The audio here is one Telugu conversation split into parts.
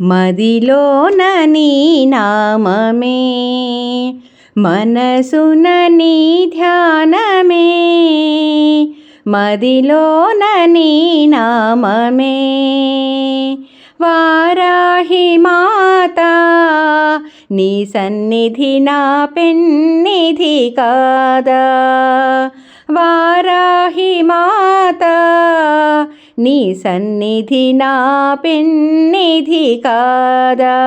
మదిలోన నీ నామమే మనసున నీ ధ్యానమే మదిలోన నీ నామమే. వారాహి మాత నీ సన్నిధి నా పెన్నిధి కాదా? వారాహి మాత నీ సన్నిధి నా పెన్నిధి కాదా?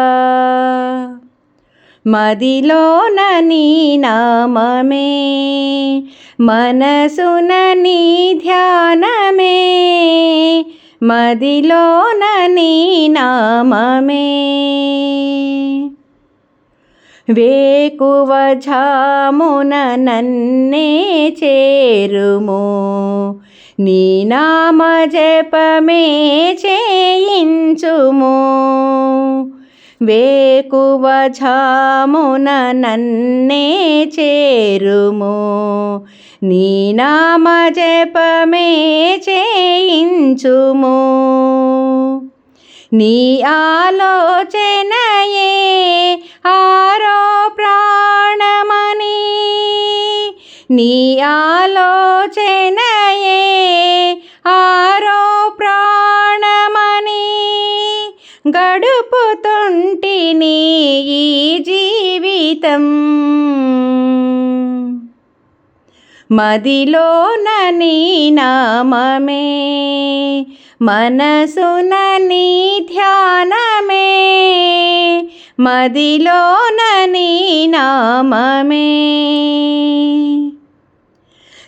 మదిలోన నీ నామమే మనసున నీ ధ్యానమే మదిలోన నీ నామమే. వేకువ ఝామున నన్నే చేరుము నీ నామ జపమే చేయించుము. వేకువ ఝామున నన్నే చేరుము. నీ నామ జపమే చేయించుము. నీ ఆలోచనయే ఆరో ప్రాణమని. నీ ఆలోచనయే గడుపుతుంటిని ఈ జీవితం. మదిలోన నీ నామమే మనసున నీ ధ్యానమే మదిలోన నీ నామమే.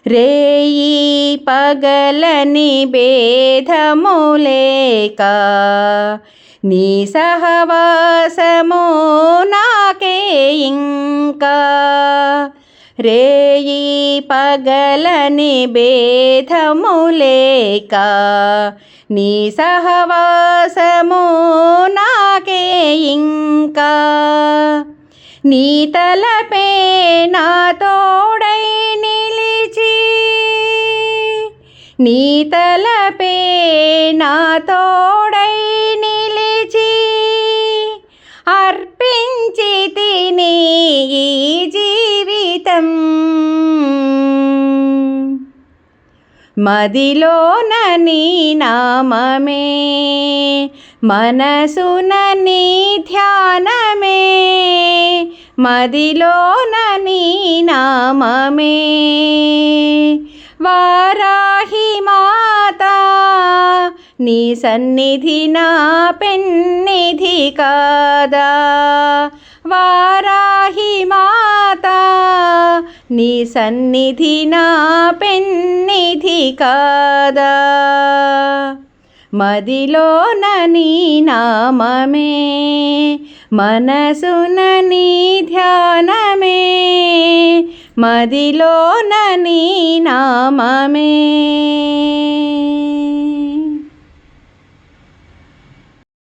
రేయి పగలని భేదములేక నీ సహవాసము నాకే ఇంకా. రేయి పగలని భేదములేక నీ సహవాసము నాకే ఇంకా. నీ తలపే నా తోడై నిలిచి నీ తలపే నా తోడై మదిలోన నీ నామమే మనసున నీ ధ్యానమే మదిలోన నీ నామమే. వారాహి మాత నీ సన్నిధి నా పెన్నిధి కాదా? వారాహి నీ సన్నిధి నా పెన్నిధి కాదా? మదిలోన నీ నామమే మనసున నీ ధ్యానమే మదిలోన నీ నామమే.